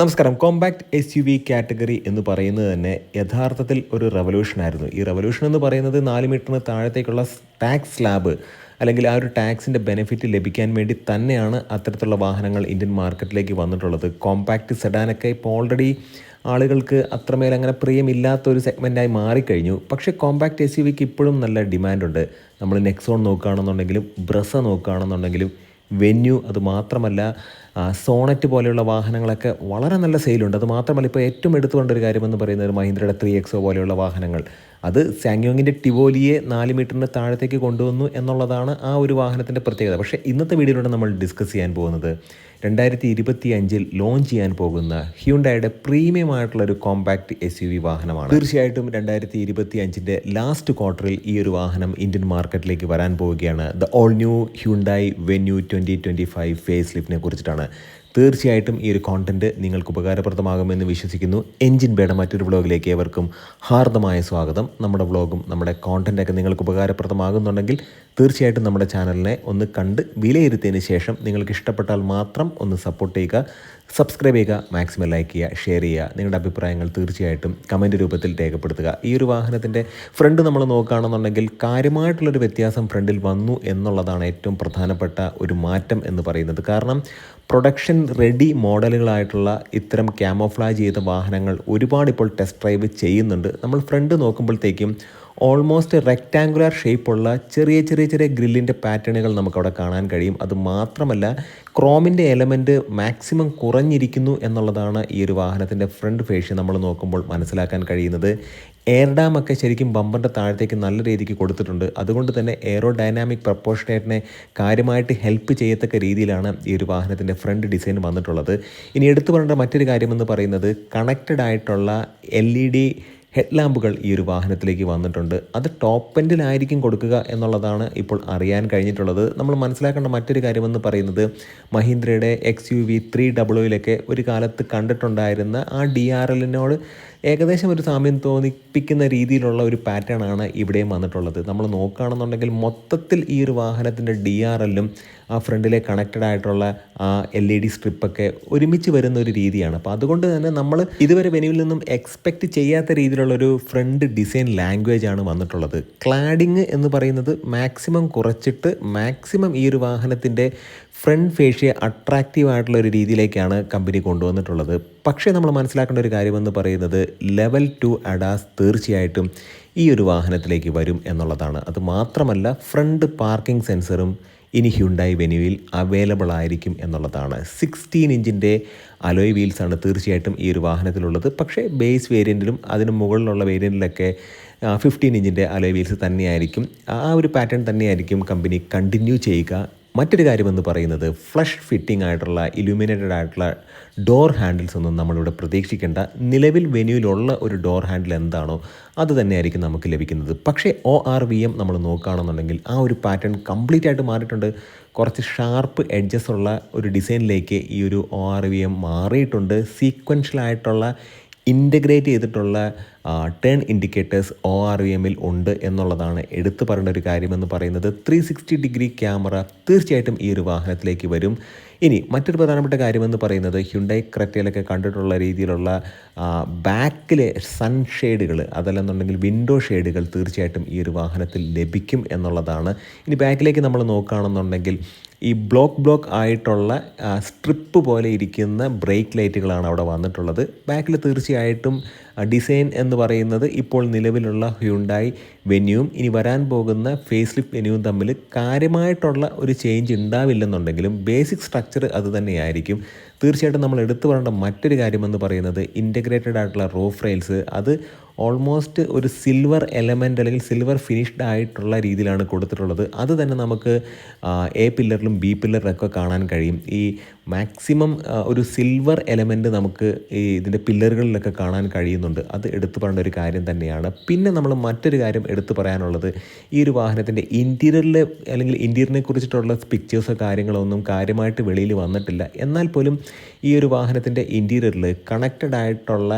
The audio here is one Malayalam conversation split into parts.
നമസ്കാരം. Compact S U V category എന്ന് പറയുന്നത് തന്നെ യഥാർത്ഥത്തിൽ ഒരു റവല്യൂഷൻ ആയിരുന്നു. ഈ റവല്യൂഷൻ എന്ന് പറയുന്നത് നാല് മീറ്ററിന് താഴത്തേക്കുള്ള ടാക്സ് സ്ലാബ് അല്ലെങ്കിൽ ആ ഒരു ടാക്സിന്റെ ബെനിഫിറ്റ് ലഭിക്കാൻ വേണ്ടി തന്നെയാണ് അത്തരത്തിലുള്ള വാഹനങ്ങൾ ഇന്ത്യൻ മാർക്കറ്റിലേക്ക് വന്നിട്ടുള്ളത്. കോമ്പാക്ട് സെഡാനൊക്കെ ഇപ്പോൾ ഓൾറെഡി ആളുകൾക്ക് അത്രമേൽ അങ്ങനെ പ്രിയമില്ലാത്ത ഒരു സെഗ്മെന്റായി മാറിക്കഴിഞ്ഞു. പക്ഷേ കോമ്പാക്ട് എസ് യു വിക്ക് ഇപ്പോഴും നല്ല ഡിമാൻഡുണ്ട് നമ്മൾ നെക്സോൺ നോക്കുകയാണെന്നുണ്ടെങ്കിലും ബ്രസ നോക്കുകയാണെന്നുണ്ടെങ്കിലും വെന്യൂ അത് മാത്രമല്ല ആ, സോണറ്റ് പോലെയുള്ള വാഹനങ്ങളൊക്കെ വളരെ നല്ല സെയിലുണ്ട് അത് മാത്രമല്ല ഇപ്പോൾ ഏറ്റവും എടുത്തു കൊണ്ട ഒരു കാര്യമെന്ന് പറയുന്നത് മഹീന്ദ്രയുടെ ത്രീ എക്സോ പോലെയുള്ള വാഹനങ്ങൾ. അത് സാങ്യോങ്ങിന്റെ ടിവോലിയെ നാല് മീറ്ററിന് താഴത്തേക്ക് കൊണ്ടുവന്നു എന്നുള്ളതാണ് ആ ഒരു വാഹനത്തിന്റെ പ്രത്യേകത. പക്ഷേ ഇന്നത്തെ വീഡിയോയിലൂടെ നമ്മൾ ഡിസ്കസ് ചെയ്യാൻ പോകുന്നത് രണ്ടായിരത്തി ഇരുപത്തി അഞ്ചിൽ ലോഞ്ച് ചെയ്യാൻ പോകുന്ന ഹ്യൂണ്ടായുടെ പ്രീമിയം ആയിട്ടുള്ള ഒരു കോമ്പാക്ട് എസ് യു വി വാഹനമാണ്. തീർച്ചയായിട്ടും രണ്ടായിരത്തി ഇരുപത്തി അഞ്ചിന്റെ ലാസ്റ്റ് ക്വാർട്ടറിൽ ഈ ഒരു വാഹനം ഇന്ത്യൻ മാർക്കറ്റിലേക്ക് വരാൻ പോവുകയാണ്. The all new Hyundai Venue twenty twenty five face ലിഫ്റ്റിനെ കുറിച്ചിട്ടാണ് to തീർച്ചയായിട്ടും ഈ ഒരു കോണ്ടന്റ് നിങ്ങൾക്ക് ഉപകാരപ്രദമാകുമെന്ന് വിശ്വസിക്കുന്നു. എഞ്ചിൻ ബേഡ മറ്റൊരു വ്ളോഗിലേക്ക് ഏവർക്കും ഹാർദമായ സ്വാഗതം. നമ്മുടെ വ്ളോഗും നമ്മുടെ കോണ്ടന്റൊക്കെ നിങ്ങൾക്ക് ഉപകാരപ്രദമാകുന്നുണ്ടെങ്കിൽ തീർച്ചയായിട്ടും നമ്മുടെ ചാനലിനെ ഒന്ന് കണ്ട് വിലയിരുത്തിയതിന് ശേഷം നിങ്ങൾക്ക് ഇഷ്ടപ്പെട്ടാൽ മാത്രം ഒന്ന് സപ്പോർട്ട് ചെയ്യുക സബ്സ്ക്രൈബ് ചെയ്യുക മാക്സിമം ലൈക്ക് ചെയ്യുക ഷെയർ ചെയ്യുക. നിങ്ങളുടെ അഭിപ്രായങ്ങൾ തീർച്ചയായിട്ടും കമന്റ് രൂപത്തിൽ രേഖപ്പെടുത്തുക. ഈ ഒരു വാഹനത്തിന്റെ ഫ്രണ്ട് നമ്മൾ നോക്കുകയാണെന്നുണ്ടെങ്കിൽ കാര്യമായിട്ടുള്ളൊരു വ്യത്യാസം ഫ്രണ്ടിൽ വന്നു എന്നുള്ളതാണ് ഏറ്റവും പ്രധാനപ്പെട്ട ഒരു മാറ്റം എന്ന് പറയുന്നത്. കാരണം പ്രൊഡക്ഷൻ റെഡി മോഡലുകളായിട്ടുള്ള ഇത്തരം ക്യാമോഫ്ലാജ് ചെയ്ത വാഹനങ്ങൾ ഒരുപാട് ഇപ്പോൾ ടെസ്റ്റ് ഡ്രൈവ് ചെയ്യുന്നുണ്ട്. നമ്മൾ ഫ്രണ്ട് നോക്കുമ്പോഴത്തേക്കും ഓൾമോസ്റ്റ് റെക്റ്റാങ്കുലർ ഷേപ്പുള്ള ചെറിയ ചെറിയ ചെറിയ ഗ്രില്ലിന്റെ പാറ്റേണുകൾ നമുക്കവിടെ കാണാൻ കഴിയും. അത് മാത്രമല്ല ക്രോമിന്റെ എലമെന്റ് മാക്സിമം കുറഞ്ഞിരിക്കുന്നു എന്നുള്ളതാണ് ഈ ഒരു വാഹനത്തിന്റെ ഫ്രണ്ട് ഫേഷ്യ നമ്മൾ നോക്കുമ്പോൾ മനസ്സിലാക്കാൻ കഴിയുന്നത്. എയർ ഡാം ഒക്കെ ശരിക്കും ബമ്പറിന്റെ താഴത്തേക്ക് നല്ല രീതിക്ക് കൊടുത്തിട്ടുണ്ട്. അതുകൊണ്ട് തന്നെ എയറോ ഡൈനാമിക് പ്രപ്പോർഷനേറ്റിനെ കാര്യമായിട്ട് ഹെൽപ്പ് ചെയ്യത്തക്ക രീതിയിലാണ് ഈ ഒരു വാഹനത്തിന്റെ ഫ്രണ്ട് ഡിസൈൻ വന്നിട്ടുള്ളത്. ഇനി എടുത്തു പറയേണ്ട മറ്റൊരു കാര്യമെന്ന് പറയുന്നത് കണക്റ്റഡ് ആയിട്ടുള്ള എൽ ഇ ഡി ഹെഡ് ലാമ്പുകൾ ഈ ഒരു വാഹനത്തിലേക്ക് വന്നിട്ടുണ്ട്. അത് ടോപ്പ് എൻഡിലായിരിക്കും കൊടുക്കുക എന്നുള്ളതാണ് ഇപ്പോൾ അറിയാൻ കഴിഞ്ഞിട്ടുള്ളത്. നമ്മൾ മനസ്സിലാക്കേണ്ട മറ്റൊരു കാര്യമെന്ന് പറയുന്നത് മഹീന്ദ്രയുടെ എക്സ് യു വി ത്രീ ഡബിളിലൊക്കെ ഒരു കാലത്ത് കണ്ടിട്ടുണ്ടായിരുന്ന ആ ഡി ആർ എല്ലിനോട് ഏകദേശം ഒരു സാമ്യം തോന്നിപ്പിക്കുന്ന രീതിയിലുള്ള ഒരു പാറ്റേൺ ആണ് ഇവിടെയും വന്നിട്ടുള്ളത്. നമ്മൾ നോക്കുകയാണെന്നുണ്ടെങ്കിൽ മൊത്തത്തിൽ ഈ ഒരു വാഹനത്തിന്റെ ഡി ആർ എല്ലും ആ ഫ്രണ്ടിലെ കണക്റ്റഡ് ആയിട്ടുള്ള ആ എൽ ഇ ഡി സ്ട്രിപ്പൊക്കെ ഒരുമിച്ച് വരുന്ന ഒരു രീതിയാണ്. അപ്പോൾ അതുകൊണ്ട് തന്നെ നമ്മൾ ഇതുവരെ വെനുവിൽ നിന്നും എക്സ്പെക്റ്റ് ചെയ്യാത്ത രീതിയിലുള്ള ഒരു ഫ്രണ്ട് ഡിസൈൻ ലാംഗ്വേജ് ആണ് വന്നിട്ടുള്ളത്. ക്ലാഡിങ് എന്ന് പറയുന്നത് മാക്സിമം കുറച്ചിട്ട് മാക്സിമം ഈ ഒരു വാഹനത്തിന്റെ ഫ്രണ്ട് ഫേഷ്യ അട്രാക്റ്റീവ് ഒരു രീതിയിലേക്കാണ് കമ്പനി കൊണ്ടുവന്നിട്ടുള്ളത്. പക്ഷേ നമ്മൾ മനസ്സിലാക്കേണ്ട ഒരു കാര്യമെന്ന് പറയുന്നത് ലെവൽ ടു അഡാസ് തീർച്ചയായിട്ടും ഈ ഒരു വാഹനത്തിലേക്ക് വരും എന്നുള്ളതാണ്. അത് മാത്രമല്ല ഫ്രണ്ട് പാർക്കിംഗ് സെൻസറും ഇനി ഹ്യുണ്ടായി വെനുവിൽ അവൈലബിൾ ആയിരിക്കും എന്നുള്ളതാണ്. സിക്സ്റ്റീൻ ഇഞ്ചിന്റെ അലോയ് വീൽസാണ് തീർച്ചയായിട്ടും ഈ ഒരു വാഹനത്തിലുള്ളത്. പക്ഷേ ബേസ് വേരിയന്റിലും അതിന് മുകളിലുള്ള വേരിയന്റിലൊക്കെ ഫിഫ്റ്റീൻ ഇഞ്ചിന്റെ അലോയ് വീൽസ് തന്നെയായിരിക്കും. ആ ഒരു പാറ്റേൺ തന്നെയായിരിക്കും കമ്പനി കണ്ടിന്യൂ ചെയ്യുക മറ്റൊരു കാര്യമെന്ന് പറയുന്നത് ഫ്ലഷ് ഫിറ്റിംഗ് ആയിട്ടുള്ള ഇലുമിനേറ്റഡ് ആയിട്ടുള്ള ഡോർ ഹാൻഡിൽസ് ഒന്നും നമ്മളിവിടെ പ്രതീക്ഷിക്കേണ്ട. നിലവിൽ വെന്യൂവിലുള്ള ഒരു ഡോർ ഹാൻഡിൽ എന്താണോ അത് തന്നെയായിരിക്കും നമുക്ക് ലഭിക്കുന്നത്. പക്ഷേ ഒ ആർ വി എം നമ്മൾ നോക്കുകയാണെന്നുണ്ടെങ്കിൽ ആ ഒരു പാറ്റേൺ കംപ്ലീറ്റ് ആയിട്ട് മാറിയിട്ടുണ്ട്. കുറച്ച് ഷാർപ്പ് എഡ്ജസ് ഉള്ള ഒരു ഡിസൈനിലേക്ക് ഈ ഒരു ഒ ആർ വി എം മാറിയിട്ടുണ്ട്. സീക്വൻഷ്യൽ ആയിട്ടുള്ള ഇന്റഗ്രേറ്റ് ചെയ്തിട്ടുള്ള turn indicators O R V എമ്മിൽ ഉണ്ട് എന്നുള്ളതാണ് എടുത്തു പറയേണ്ട ഒരു കാര്യമെന്ന് പറയുന്നത്. ത്രീ സിക്സ്റ്റി ഡിഗ്രി ക്യാമറ തീർച്ചയായിട്ടും ഈ ഒരു വാഹനത്തിലേക്ക് വരും. ഇനി മറ്റൊരു പ്രധാനപ്പെട്ട കാര്യമെന്ന് പറയുന്നത് ഹ്യുണ്ടായി ക്രറ്റയിലൊക്കെ കണ്ടിട്ടുള്ള രീതിയിലുള്ള ബാക്കിലെ സൺഷെയ്ഡുകൾ അതല്ലെന്നുണ്ടെങ്കിൽ വിൻഡോ ഷെയ്ഡുകൾ തീർച്ചയായിട്ടും ഈ ഒരു വാഹനത്തിൽ ലഭിക്കും എന്നുള്ളതാണ്. ഇനി ബാക്കിലേക്ക് നമ്മൾ നോക്കുകയാണെന്നുണ്ടെങ്കിൽ ഈ ബ്ലോക്ക് ബ്ലോക്ക് ആയിട്ടുള്ള സ്ട്രിപ്പ് പോലെ ഇരിക്കുന്ന ബ്രേക്ക് ലൈറ്റുകളാണ് അവിടെ വന്നിട്ടുള്ളത്. ബാക്കിൽ തീർച്ചയായിട്ടും ഡിസൈൻ എന്ന് പറയുന്നത് ഇപ്പോൾ നിലവിലുള്ള ഹ്യുണ്ടായി വെന്യൂവും ഇനി വരാൻ പോകുന്ന ഫേസ് ലിഫ്റ്റ് വെന്യൂവും തമ്മിൽ കാര്യമായിട്ടുള്ള ഒരു ചേഞ്ച് ഉണ്ടാവില്ലെന്നുണ്ടെങ്കിലും ബേസിക് സ്ട്രക്ചർ അത് തന്നെയായിരിക്കും. തീർച്ചയായിട്ടും നമ്മൾ എടുത്തു പറയേണ്ട മറ്റൊരു കാര്യമെന്ന് പറയുന്നത് ഇന്റഗ്രേറ്റഡ് ആയിട്ടുള്ള റോ റെയിൽസ് അത് ഓൾമോസ്റ്റ് ഒരു സിൽവർ എലമെന്റ് അല്ലെങ്കിൽ സിൽവർ ഫിനിഷ്ഡ് ആയിട്ടുള്ള രീതിയിലാണ് കൊടുത്തിട്ടുള്ളത്. അത് തന്നെ നമുക്ക് എ പില്ലറിലും ബി പില്ലറിലൊക്കെ കാണാൻ കഴിയും. ഈ മാക്സിമം ഒരു സിൽവർ എലമെന്റ് നമുക്ക് ഈ ഇതിന്റെ പില്ലറുകളിലൊക്കെ കാണാൻ കഴിയുന്നുണ്ട്. അത് എടുത്തു പറയേണ്ട ഒരു കാര്യം തന്നെയാണ്. പിന്നെ നമ്മൾ മറ്റൊരു കാര്യം എടുത്തു പറയാനുള്ളത് ഈ ഒരു വാഹനത്തിന്റെ ഇന്റീരിയറിൽ അല്ലെങ്കിൽ ഇന്റീരിയറിനെ കുറിച്ചിട്ടുള്ള പിക്ചേഴ്സോ കാര്യങ്ങളോ ഒന്നും കാര്യമായിട്ട് വെളിയിൽ വന്നിട്ടില്ല. എന്നാൽ പോലും ഈ ഒരു വാഹനത്തിന്റെ ഇന്റീരിയറിൽ കണക്റ്റഡ് ആയിട്ടുള്ള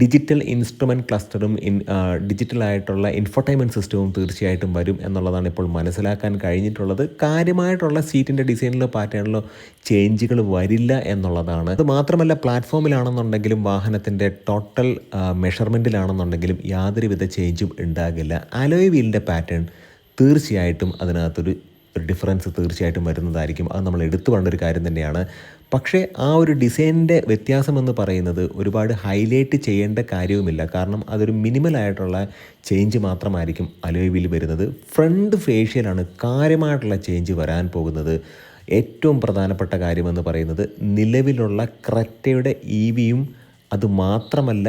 ഡിജിറ്റൽ ഇൻസ്ട്രുമെന്റ് ക്ലസ്റ്ററും ഇൻ ഡിജിറ്റലായിട്ടുള്ള ഇൻഫർടൈൻമെന്റ് സിസ്റ്റവും തീർച്ചയായിട്ടും വരും എന്നുള്ളതാണ് ഇപ്പോൾ മനസ്സിലാക്കാൻ കഴിഞ്ഞിട്ടുള്ളത്. കാര്യമായിട്ടുള്ള സീറ്റിന്റെ ഡിസൈനിലോ പാറ്റേണിലോ ചേഞ്ചുകൾ വരില്ല എന്നുള്ളതാണ്. അത് മാത്രമല്ല പ്ലാറ്റ്ഫോമിലാണെന്നുണ്ടെങ്കിലും വാഹനത്തിന്റെ ടോട്ടൽ മെഷർമെന്റിലാണെന്നുണ്ടെങ്കിലും യാതൊരുവിധ ചേഞ്ചും ഉണ്ടാകില്ല. അലോയ് വീലിന്റെ പാറ്റേൺ തീർച്ചയായിട്ടും അതിനകത്തൊരു ഒരു ഡിഫറൻസ് തീർച്ചയായിട്ടും വരുന്നതായിരിക്കും. അത് നമ്മൾ എടുത്തു പറഞ്ഞ ഒരു കാര്യം തന്നെയാണ്. പക്ഷേ ആ ഒരു ഡിസൈനിന്റെ വ്യത്യാസം എന്ന് പറയുന്നത് ഒരുപാട് ഹൈലൈറ്റ് ചെയ്യേണ്ട കാര്യവുമില്ല. കാരണം അതൊരു മിനിമൽ ആയിട്ടുള്ള ചേഞ്ച് മാത്രമായിരിക്കും അലോയിൽ വരുന്നത്. ഫ്രണ്ട് ഫേഷ്യലാണ് കാര്യമായിട്ടുള്ള ചേഞ്ച് വരാൻ പോകുന്നത്. ഏറ്റവും പ്രധാനപ്പെട്ട കാര്യമെന്ന് പറയുന്നത് നിലവിലുള്ള ക്രറ്റയുടെ ഇ വിയും അതുമാത്രമല്ല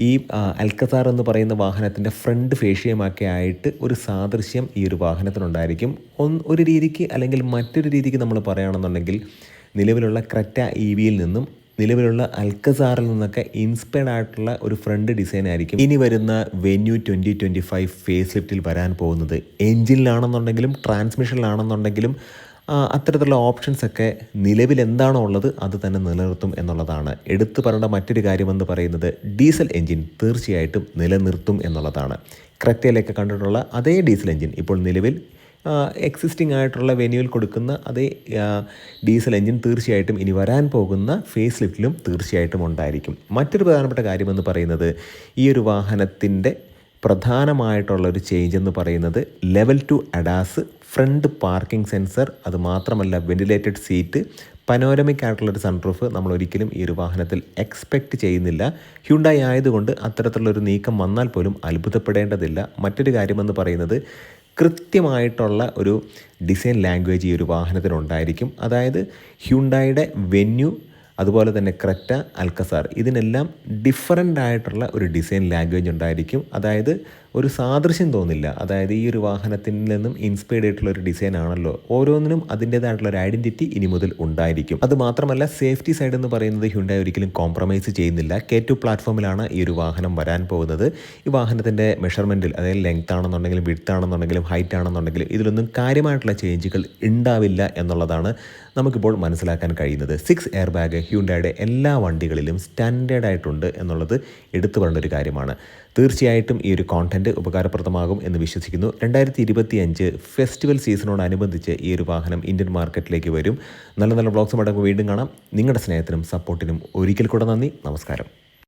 ഈ അൽക്കസാർ എന്ന് പറയുന്ന വാഹനത്തിന്റെ ഫ്രണ്ട് ഫേഷ്യയുമൊക്കെ ആയിട്ട് ഒരു സാദൃശ്യം ഈ ഒരു വാഹനത്തിനുണ്ടായിരിക്കും. ഒന്ന് ഒരു രീതിക്ക് അല്ലെങ്കിൽ മറ്റൊരു രീതിക്ക് നമ്മൾ പറയുകയാണെന്നുണ്ടെങ്കിൽ നിലവിലുള്ള ക്രറ്റ ഇ വിയിൽ നിന്നും നിലവിലുള്ള അൽക്കസാറിൽ നിന്നൊക്കെ ഇൻസ്പയർഡ് ആയിട്ടുള്ള ഒരു ഫ്രണ്ട് ഡിസൈൻ ആയിരിക്കും. ഇനി വരുന്ന വെന്യൂ ട്വന്റി ട്വന്റി ഫൈവ് ഫേസ് ലിഫ്റ്റിൽ വരാൻ പോകുന്നത് എൻജിനിലാണെന്നുണ്ടെങ്കിലും ട്രാൻസ്മിഷനിലാണെന്നുണ്ടെങ്കിലും അത്തരത്തിലുള്ള ഓപ്ഷൻസ് ഒക്കെ നിലവിൽ എന്താണോ ഉള്ളത് അത് തന്നെ നിലനിർത്തും എന്നുള്ളതാണ്. എടുത്തു പറയേണ്ട മറ്റൊരു കാര്യമെന്ന് പറയുന്നത് ഡീസൽ എൻജിൻ തീർച്ചയായിട്ടും നിലനിർത്തും എന്നുള്ളതാണ്. ക്രെറ്റയിലൊക്കെ കണ്ടിട്ടുള്ള അതേ ഡീസൽ എൻജിൻ ഇപ്പോൾ നിലവിൽ എക്സിസ്റ്റിംഗ് ആയിട്ടുള്ള വെന്യൂവിൽ കൊടുക്കുന്ന അതേ ഡീസൽ എൻജിൻ തീർച്ചയായിട്ടും ഇനി വരാൻ പോകുന്ന ഫേസ് ലിഫ്റ്റിലും തീർച്ചയായിട്ടും ഉണ്ടായിരിക്കും. മറ്റൊരു പ്രധാനപ്പെട്ട കാര്യമെന്ന് പറയുന്നത് ഈ ഒരു വാഹനത്തിന്റെ പ്രധാനമായിട്ടുള്ള ഒരു ചേഞ്ച് എന്ന് പറയുന്നത് level two ADAS front parking sensor അതുമാത്രമല്ല വെന്റിലേറ്റഡ് സീറ്റ് പനോരമിക് ആയിട്ടുള്ളൊരു സൺറൂഫ് നമ്മൾ ഒരിക്കലും ഈ ഒരു വാഹനത്തിൽ എക്സ്പെക്റ്റ് ചെയ്യുന്നില്ല. ഹ്യുണ്ടായി ആയതുകൊണ്ട് അത്തരത്തിലുള്ളൊരു നീക്കം വന്നാൽ പോലും അത്ഭുതപ്പെടേണ്ടതില്ല. മറ്റൊരു കാര്യമെന്ന് പറയുന്നത് കൃത്യമായിട്ടുള്ള ഒരു ഡിസൈൻ ലാംഗ്വേജ് ഈ ഒരു വാഹനത്തിനുണ്ടായിരിക്കും. അതായത് ഹ്യുണ്ടായുടെ വെന്യൂ അതുപോലെ തന്നെ ക്രെറ്റ അൽക്കസാർ. ഇതിനെല്ലാം ഡിഫറന്റ് ആയിട്ടുള്ള ഒരു ഡിസൈൻ ലാംഗ്വേജ് ഉണ്ടായിരിക്കും. അതായത് ഒരു സാദൃശ്യം തോന്നില്ല. അതായത് ഈ ഒരു വാഹനത്തിൽ നിന്നും ഇൻസ്പയർഡ് ആയിട്ടുള്ള ഒരു ഡിസൈൻ ആണല്ലോ. ഓരോന്നിനും അതിന്റേതായിട്ടുള്ള ഒരു ഐഡന്റിറ്റി ഇനി മുതൽ ഉണ്ടായിരിക്കും. അത് മാത്രമല്ല സേഫ്റ്റി സൈഡ് എന്ന് പറയുന്നത് ഹ്യുണ്ടായി ഒരിക്കലും കോംപ്രമൈസ് ചെയ്യുന്നില്ല. കെ ടു പ്ലാറ്റ്ഫോമിലാണ് ഈ ഒരു വാഹനം വരാൻ പോകുന്നത്. ഈ വാഹനത്തിന്റെ മെഷർമെന്റിൽ അതായത് ലെങ്ത് ആണെന്നുണ്ടെങ്കിലും വിഡ്ത്ത് ആണെന്നുണ്ടെങ്കിലും ഹൈറ്റ് ആണെന്നുണ്ടെങ്കിലും ഇതിലൊന്നും കാര്യമായിട്ടുള്ള ചേഞ്ചുകൾ ഉണ്ടാവില്ല എന്നുള്ളതാണ് നമുക്കിപ്പോൾ മനസ്സിലാക്കാൻ കഴിയുന്നത്. സിക്സ് എയർ ബാഗ് ഹ്യുണ്ടായുടെ എല്ലാ വണ്ടികളിലും സ്റ്റാൻഡേർഡ് ആയിട്ടുണ്ട് എന്നുള്ളത് എടുത്തു പറയേണ്ട ഒരു കാര്യമാണ്. തീർച്ചയായിട്ടും ഈ ഒരു കോണ്ടന്റ് ഉപകാരപ്രദമാകും എന്ന് വിശ്വസിക്കുന്നു. രണ്ടായിരത്തി ഇരുപത്തി അഞ്ച് ഫെസ്റ്റിവൽ സീസണോടനുബന്ധിച്ച് ഈ ഒരു വാഹനം ഇന്ത്യൻ മാർക്കറ്റിലേക്ക് വരും. നല്ല നല്ല ബ്ലോഗ്സും അടക്കം വീണ്ടും കാണാം. നിങ്ങളുടെ സ്നേഹത്തിനും സപ്പോർട്ടിനും ഒരിക്കൽ കൂടെ നന്ദി. നമസ്കാരം.